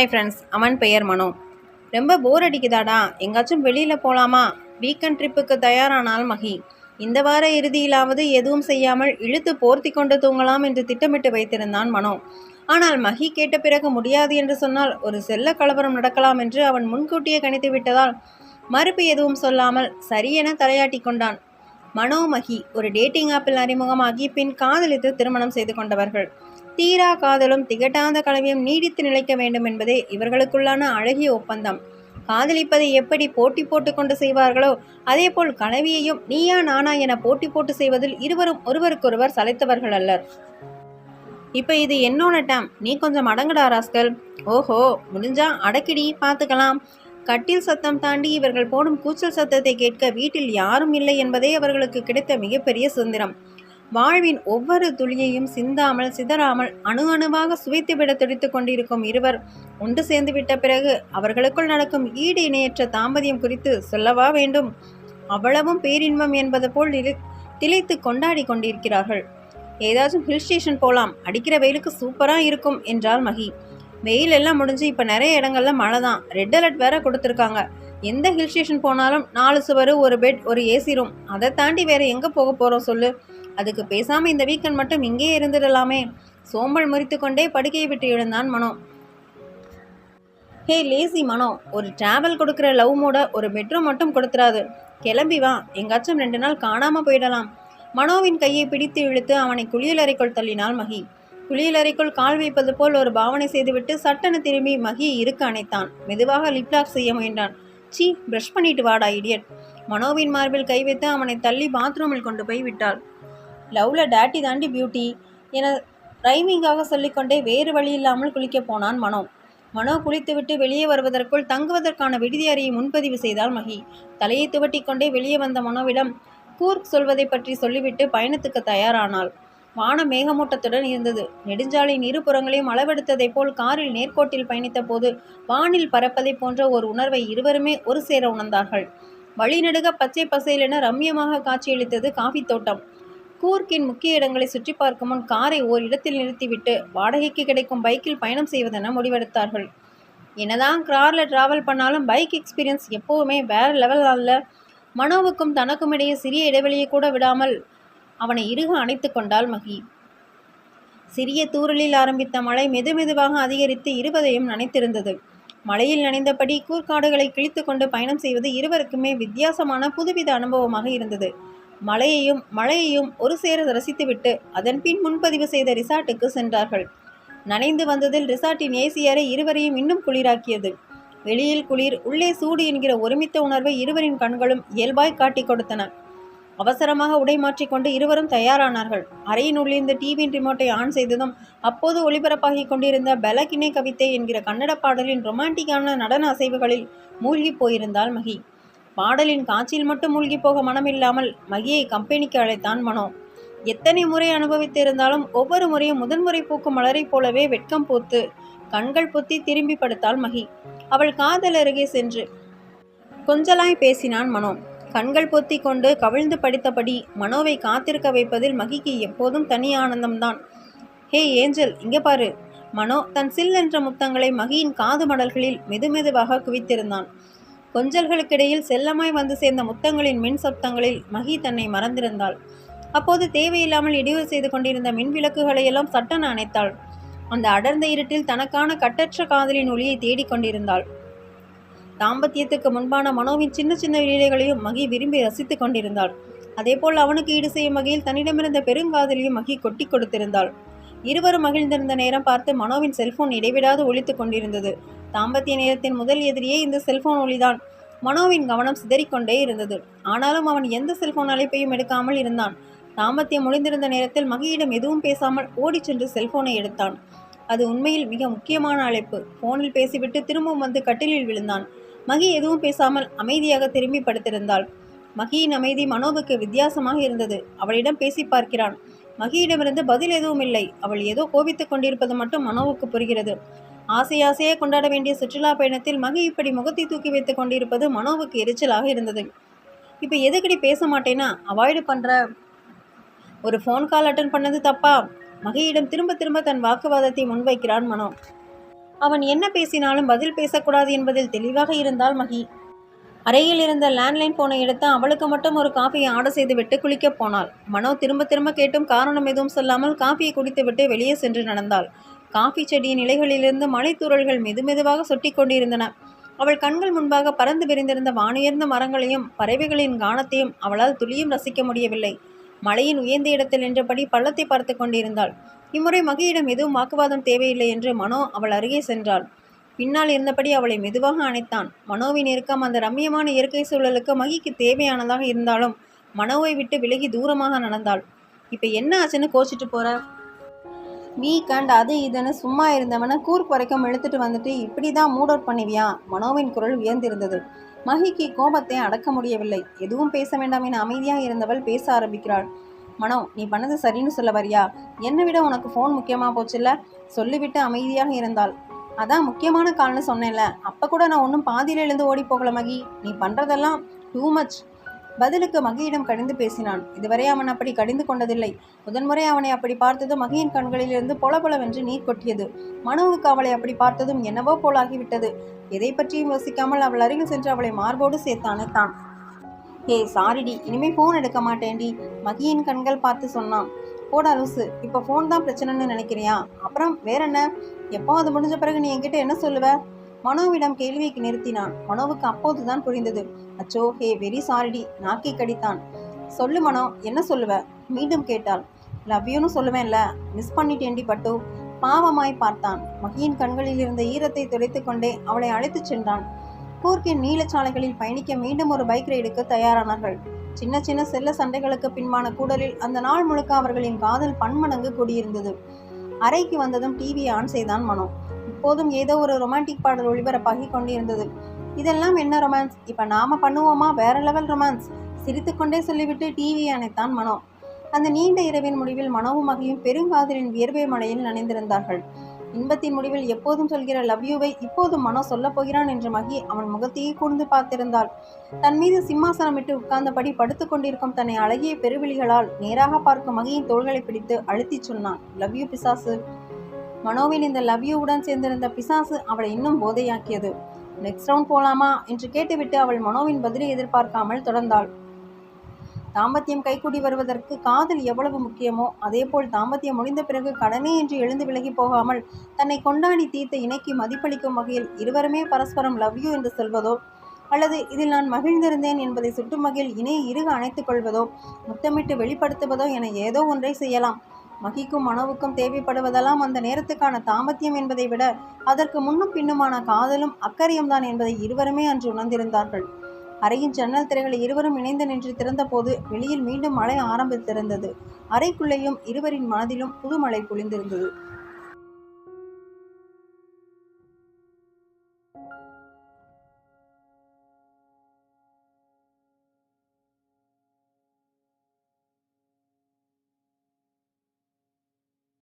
Hi friends அவன் பெயர் மனோ ரொம்ப போர் அடிக்குதாடா? எங்காச்சும் வெளியில் போகலாமா வீக்கெண்ட் ட்ரிப்புக்கு தயாரானால் மகி. இந்த வார இறுதியிலாவது எதுவும் செய்யாமல் இழுத்து போர்த்தி கொண்டு தூங்கலாம் என்று திட்டமிட்டு வைத்திருந்தான் மனோ. ஆனால் மகி கேட்ட பிறகு முடியாது என்று சொன்னால் ஒரு செல்ல கலவரம் நடக்கலாம் என்று அவன் முன்கூட்டியே கணித்து விட்டதால் மறுப்பு எதுவும் சொல்லாமல் சரியென தலையாட்டி கொண்டான். மனோ மகி ஒரு டேட்டிங் ஆப்பில் அறிமுகமாகி பின் காதலித்து திருமணம் செய்து கொண்டவர்கள். தீரா காதலும் திகட்டாத கலவையும் நீடித்து நிலைக்க வேண்டும் என்பதே இவர்களுக்குள்ளான அழகிய ஒப்பந்தம். காதலிப்பதை எப்படி போட்டி போட்டுக்கொண்டு செய்வார்களோ அதேபோல் கலவியையும் நீயா நானா என போட்டி போட்டு செய்வதில் இருவரும் ஒருவருக்கொருவர் சளைத்தவர்கள் அல்லர். இப்போ இது என்னோட டேம். நீ கொஞ்சம் அடங்குடா ராஸ்கல். ஓஹோ முடிஞ்சா அடக்கிடி பார்த்துக்கலாம் கட்டில் சத்தம் தாண்டி இவர்கள் போடும் கூச்சல் சத்தத்தை கேட்க வீட்டில் யாரும் இல்லை என்பதே அவர்களுக்கு கிடைத்த மிகப்பெரிய சுதந்திரம். வாழ்வின் ஒவ்வொரு துளியையும் சிந்தாமல் சிதறாமல் அணு அணுவாக சுவைத்துவிட துடித்து கொண்டிருக்கும் இருவர் ஒன்று சேர்ந்து விட்ட பிறகு அவர்களுக்குள் நடக்கும் ஈடு இணையற்ற தாம்பதியம் குறித்து சொல்லவா வேண்டும்? அவ்வளவும் பேரின்பம் என்பது போல் நிலை திளைத்து கொண்டாடி கொண்டிருக்கிறார்கள். ஏதாச்சும் ஹில் ஸ்டேஷன் போகலாம் அடிக்கிற வெயிலுக்கு சூப்பராக இருக்கும் என்றால் மகி. வெயில் எல்லாம் முடிஞ்சு இப்போ நிறைய இடங்கள்ல மழை தான். ரெட் அலர்ட் வேற கொடுத்துருக்காங்க. எந்த ஹில் ஸ்டேஷன் போனாலும் நாலு சுவர் ஒரு பெட் ஒரு ஏசி ரூம் அதை தாண்டி வேற எங்கே போக போகிறோம் சொல்லு? அதுக்கு பேசாமல் இந்த வீக்கெண்ட் மட்டும் இங்கேயே இருந்துடலாமே. சோம்பல் முறித்து கொண்டே படுக்கையை விட்டு எழுந்தான் மனோ. ஹே லேசி மனோ ஒரு டிராவல் கொடுக்குற லவ் மூட ஒரு பெட்ரூம் மட்டும் கொடுத்துறாது. கிளம்பி வா எங்காச்சும் ரெண்டு நாள் காணாமல் போயிடலாம். மனோவின் கையை பிடித்து இழுத்து அவனை குளியலறைக்குள் தள்ளினாள் மகி. குளியலறைக்குள் கால் வைப்பது போல் ஒரு பாவனை செய்துவிட்டு சட்டென திரும்பி மகி இருக்க அணைத்தான். மெதுவாக லிப்லாக் செய்ய முயன்றான். சீ ப்ரஷ் பண்ணிட்டு வாடா இடியட் மனோவின் மார்பில் கை வைத்து அவனை தள்ளி பாத்ரூமில் கொண்டு போய் விட்டாள். லவ்ல டேட்டி தாண்டி பியூட்டி. என ரைமிங்காக சொல்லிக்கொண்டே வேறு வழி இல்லாமல் குளிக்கப் போனான் மனோ. மனோ குளித்துவிட்டு வெளியே வருவதற்குள் தங்குவதற்கான விடுதி அறையை முன்பதிவு செய்தாள் மகி. தலையை துவட்டி கொண்டே வெளியே வந்த மனோவிடம் கூர்க் சொல்வதை பற்றி சொல்லிவிட்டு பயணத்துக்கு தயாரானாள். வானம் மேகமூட்டத்துடன் இருந்தது. நெடுஞ்சாலையின் இருபுறங்களையும் அளவெடுத்ததைப் போல் காரில் நேர்கோட்டில் பயணித்த போது வானில் பறப்பதைப் போன்ற ஒரு உணர்வை இருவருமே ஒரு சேர உணர்ந்தார்கள். வழிநடுக பச்சை பசையிலென ரம்யமாக காட்சியளித்தது காஃபி தோட்டம். கூர்க்கின் முக்கிய இடங்களை சுற்றி பார்க்கும் முன் காரை ஓர் இடத்தில் நிறுத்திவிட்டு வாடகைக்கு கிடைக்கும் பைக்கில் பயணம் செய்வதென முடிவெடுத்தார்கள். என்னதான் காரில் டிராவல் பண்ணாலும் பைக் எக்ஸ்பீரியன்ஸ் எப்போவுமே வேறு லெவல் அல்ல. மனோவுக்கும் தனக்கும் இடையே சிறிய இடைவெளியை கூட விடாமல் அவனை இறுக அணைத்து கொண்டாள் மகி. சிறிய தூரலில் ஆரம்பித்த மழை மெதுமெதுவாக அதிகரித்து இருவதையும் நனைத்திருந்தது. மழையில் நனைந்தபடி கூர்க்காடுகளை கிழித்து கொண்டு பயணம் செய்வது இருவருக்குமே வித்தியாசமான புதுவித அனுபவமாக இருந்தது. மலையையும் மழையையும் ஒரு சேர ரசித்துவிட்டு அதன்பின் முன்பதிவு செய்த ரிசார்ட்டுக்கு சென்றார்கள். நனைந்து வந்ததில் ரிசார்ட்டின் ஏசி அறை இருவரையும் இன்னும் குளிராக்கியது. வெளியில் குளிர் உள்ளே சூடு என்கிற ஒருமித்த உணர்வை இருவரின் கண்களும் இயல்பாய் காட்டிக் கொடுத்தன. அவசரமாக உடை மாற்றிக்கொண்டு இருவரும் தயாரானார்கள். அறையின் உள்ளிருந்த டிவியின் ரிமோட்டை ஆன் செய்ததும் அப்போது ஒளிபரப்பாகிக் கொண்டிருந்த பெலகினே கவிதை என்கிற கன்னட பாடலின் ரொமான்டிக்கான நடன அசைவுகளில் மூழ்கி போயிருந்தாள் மகி. பாடலின் காட்சியில் மட்டும் மூழ்கி போக மனமில்லாமல் மகியை கம்பெனிக்கு அழைத்தான் மனோ. எத்தனை முறை அனுபவித்திருந்தாலும் ஒவ்வொரு முறையும் முதன்முறை பூக்கும் மலரைப் போலவே வெட்கம் பூத்து கண்கள் பொத்தி திரும்பி படுத்தாள் மகி. அவள் காதல் அருகே சென்று கொஞ்சலாய் பேசினான் மனோ. கண்கள் பொத்தி கொண்டு கவிழ்ந்து படித்தபடி மனோவை காத்திருக்க வைப்பதில் மகிக்கு எப்போதும் தனி ஆனந்தம்தான். ஹே ஏஞ்சல் இங்கே பாரு. மனோ தன் சில் என்ற முத்தங்களை மகியின் காது மடல்களில் மெதுமெதுவாக குவித்திருந்தான். கொஞ்சல்களுக்கிடையில் செல்லமாய் வந்து சேர்ந்த முத்தங்களின் மின் சப்தங்களில் மகி தன்னை மறந்திருந்தாள். அப்போது தேவையில்லாமல் இடையூறு செய்து கொண்டிருந்த மின் விளக்குகளை எல்லாம் சட்டன அணைத்தாள். அந்த அடர்ந்த இருட்டில் தனக்கான கட்டற்ற காதலின் ஒளியை தேடிக் கொண்டிருந்தாள். தாம்பத்தியத்துக்கு முன்பான மனோவின் சின்ன சின்ன லீலைகளையும் மகி விரும்பி ரசித்துக் கொண்டிருந்தாள். அதேபோல் அவனுக்கு ஈடு செய்யும் வகையில் தன்னிடமிருந்த பெருங்காதலையும் மகி கொட்டி கொடுத்திருந்தாள். இருவரும் மகிழ்ந்திருந்த நேரம் பார்த்து மனோவின் செல்போன் இடைவிடாது ஒழித்துக் கொண்டிருந்தது. தாம்பத்திய நேரத்தின் முதல் எதிரியே இந்த செல்போன் ஒளிதான். மனோவின் கவனம் சிதறிக்கொண்டே இருந்தது. ஆனாலும் அவன் எந்த செல்போன் அழைப்பையும் எடுக்காமல் இருந்தான். தாம்பத்தியம் முடிந்திருந்த நேரத்தில் மகியிடம் எதுவும் பேசாமல் ஓடிச் சென்று செல்போனை எடுத்தான். அது உண்மையில் மிக முக்கியமான அழைப்பு. போனில் பேசிவிட்டு திரும்பவும் வந்து கட்டிலில் விழுந்தான். மகி எதுவும் பேசாமல் அமைதியாக திரும்பி படுத்திருந்தாள். மகியின் அமைதி மனோவுக்கு வித்தியாசமாக இருந்தது. அவளிடம் பேசி பார்க்கிறான். மகியிடமிருந்து பதில் எதுவும் இல்லை. அவள் ஏதோ கோபித்துக் கொண்டிருப்பது மட்டும் மனோவுக்கு புரிகிறது. ஆசை ஆசையாக கொண்டாட வேண்டிய சுற்றுலா பயணத்தில் மகி இப்படி முகத்தை தூக்கி வைத்துக் கொண்டிருப்பது மனோவுக்கு எரிச்சலாக இருந்தது. இப்போ எதுக்கடி பேச மாட்டேனா அவாய்டு பண்ணுற ஒரு ஃபோன் கால் அட்டன் பண்ணது தப்பா? மகியிடம் திரும்ப திரும்ப தன் வாக்குவாதத்தை முன்வைக்கிறான் மனோ. அவன் என்ன பேசினாலும் பதில் பேசக்கூடாது என்பதில் தெளிவாக இருந்தால் மகி. அறையில் இருந்த லேண்ட்லைன் போனை எடுத்து அவளுக்கு மட்டும் ஒரு காஃபியை ஆர்டர் செய்து விட்டு குளிக்கப் போனாள். மனோ திரும்ப திரும்ப கேட்டும் காரணம் எதுவும் சொல்லாமல் காஃபியை குடித்துவிட்டு வெளியே சென்று நடந்தாள். காஃபி செடியின் இலைகளிலிருந்து மலைத்தூரல்கள் மெதுமெதுவாக சொட்டி கொண்டிருந்தன. அவள் கண்கள் முன்பாக பறந்து விரிந்திருந்த வானுயர்ந்த மரங்களையும் பறவைகளின் கானத்தையும் அவளால் துளியும் ரசிக்க முடியவில்லை. மலையின் உயர்ந்த இடத்தில் நின்றபடி பள்ளத்தை பார்த்து கொண்டிருந்தாள். இம்முறை மகியிடம் எதுவும் வாக்குவாதம் தேவையில்லை என்று மனோ அவள் அருகே சென்றாள். பின்னால் இருந்தபடி அவளை மெதுவாக அணைத்தான். மனோவின் இறுக்கம் அந்த ரம்மியமான இயற்கை சூழலுக்கு மகிக்கு தேவையானதாக இருந்தாலும் மனோவை விட்டு விலகி தூரமாக நடந்தாள். இப்போ என்ன ஆச்சுன்னு கோச்சிட்டு போகிற வீக்கண்ட் அது இதுன்னு சும்மா இருந்தவனை கூர்க்குறைக்கும் இழுத்துட்டு வந்துட்டு இப்படி தான் மூட் அவுட் பண்ணுவியா? மனோவின் குரல் உயர்ந்திருந்தது. மகிக்கு கோபத்தை அடக்க முடியவில்லை. எதுவும் பேச வேண்டாம் என அமைதியாக இருந்தவள் பேச ஆரம்பிக்கிறாள். மனோ நீ பண்ணது சரின்னு சொல்ல வரியா? என்னை விட உனக்கு ஃபோன் முக்கியமாக போச்சுல்ல? சொல்லிவிட்டு அமைதியாக இருந்தாள். அதான் முக்கியமான கால்னு சொன்னேன்ல. அப்போ கூட நான் ஒன்றும் பாதியில் எழுந்து ஓடி போகல மகி. நீ பண்ணுறதெல்லாம் டூ மச் பதிலுக்கு மகியிடம் கடிந்து பேசினான். இதுவரை அவன் அப்படி கடிந்து கொண்டதில்லை. முதன்முறை அவனை அப்படி பார்த்ததும் மகியின் கண்களிலிருந்து பொலபொலவென்று நீர் கொட்டியது. மனுவுக்கு அவளை அப்படி பார்த்ததும் என்னவோ போலாகிவிட்டது. எதை பற்றியும் யோசிக்காமல் அவள் அருகில் சென்று அவளை மார்போடு சேர்த்து அணைத்தான் ஏ சாரிடி இனிமே ஃபோன் எடுக்க மாட்டேன்டி மகியின் கண்கள் பார்த்து சொன்னான். போடா லூசு இப்போ ஃபோன் தான் பிரச்சனைன்னு நினைக்கிறியா? அப்புறம் வேற என்ன எப்போ அது முடிஞ்ச பிறகு நீ என்கிட்ட என்ன சொல்லுவ? மனோவிடம் கேள்விக்கு நிறுத்தினான். மனோவுக்கு அப்போதுதான் புரிந்தது. அச்சோ ஹே வெரி சாரிடி. நாக்கை கடித்தான். சொல்லு மனோ. என்ன சொல்லுவ? மீண்டும் கேட்டாள். லவ் யூன்னு சொல்லுவேன்ல. மிஸ் பண்ணிட்டேண்டி பட்டு. பாவமாய் பார்த்தான். மகியின் கண்களில் இருந்த ஈரத்தை துடைத்து கொண்டே அவளை அழைத்துச் சென்றான். கூர்க்கின் நீலச்சாலைகளில் பயணிக்க மீண்டும் ஒரு பைக் ரைடுக்கு தயாரானார்கள். சின்ன சின்ன செல்ல சண்டைகளுக்கு பின்பான கூடலில் அந்த நாள் முழுக்க அவர்களின் காதல் பன்மடங்கு கூடியிருந்தது. அறைக்கு வந்ததும் டிவியை ஆன் செய்தான் மனோ. இப்போதும் ஏதோ ஒரு ரொமான்டிக் பாடல் ஒளிபரப்பாகி கொண்டிருந்தது. இதெல்லாம் என்ன ரொமான்ஸ் இப்போ நாம பண்ணுவோமா? வேற லெவல் ரொமான்ஸ் சிரித்துக்கொண்டே சொல்லிவிட்டு டிவி அணைத்தான் மனோ. அந்த நீண்ட இரவின் முடிவில் மனோவும் மகியும் பெருங்காதலின் வியர்வை மழையில் நனைந்திருந்தார்கள். இன்பத்தின் முடிவில் எப்போதும் சொல்கிற லவ் யூவை இப்போதும் மனோ சொல்லப் போகிறான் என்று மகி அவன் முகத்தையே கூர்ந்து பார்த்திருந்தாள். தன் மீது சிம்மாசனமிட்டு உட்கார்ந்தபடி படுத்துக்கொண்டிருக்கும் தன்னை அழகிய பெருவிழிகளால் நேராக பார்க்கும் மகியின் தோள்களை பிடித்து அழுத்திச் சொன்னான். லவ் யூ பிசாசு. மனோவின் இந்த லவ்யூவுடன் சேர்ந்திருந்த பிசாசு அவளை இன்னும் போதையாக்கியது. நெக்ஸ்ட் ரவுண்ட் போலாமா? என்று கேட்டுவிட்டு அவள் மனோவின் பதிலை எதிர்பார்க்காமல் தொடர்ந்தாள். தாம்பத்தியம் கைகூடி வருவதற்கு காதல் எவ்வளவு முக்கியமோ அதேபோல் தாம்பத்தியம் முடிந்த பிறகு கடனே என்று எழுந்து விலகி போகாமல் தன்னை கொண்டாடி தீர்த்த இணைக்கு மதிப்பளிக்கும் வகையில் இருவருமே பரஸ்பரம் லவ் யூ என்று சொல்வதோ அல்லது இதில் நான் மகிழ்ந்திருந்தேன் என்பதை சுட்டும் வகையில் இணையை இருக அணைத்துக் கொள்வதோ முத்தமிட்டு வெளிப்படுத்துவதோ என ஏதோ ஒன்றை செய்யலாம். மகிக்கும் மனவுக்கும் தேவைப்படுவதெல்லாம் அந்த நேரத்துக்கான தாமத்தியம் என்பதை விட அதற்கு முன்னும் பின்னுமான காதலும் அக்கறையும் தான் என்பதை இருவருமே அன்று உணர்ந்திருந்தார்கள். அறையின் ஜன்னல் திரைகளை இருவரும் இணைந்து நின்று திறந்தபோது வெளியில் மீண்டும் மழை ஆரம்பித்திருந்தது. அறைக்குள்ளேயும் இருவரின் மனதிலும் புதுமழை பொழிந்திருந்தது.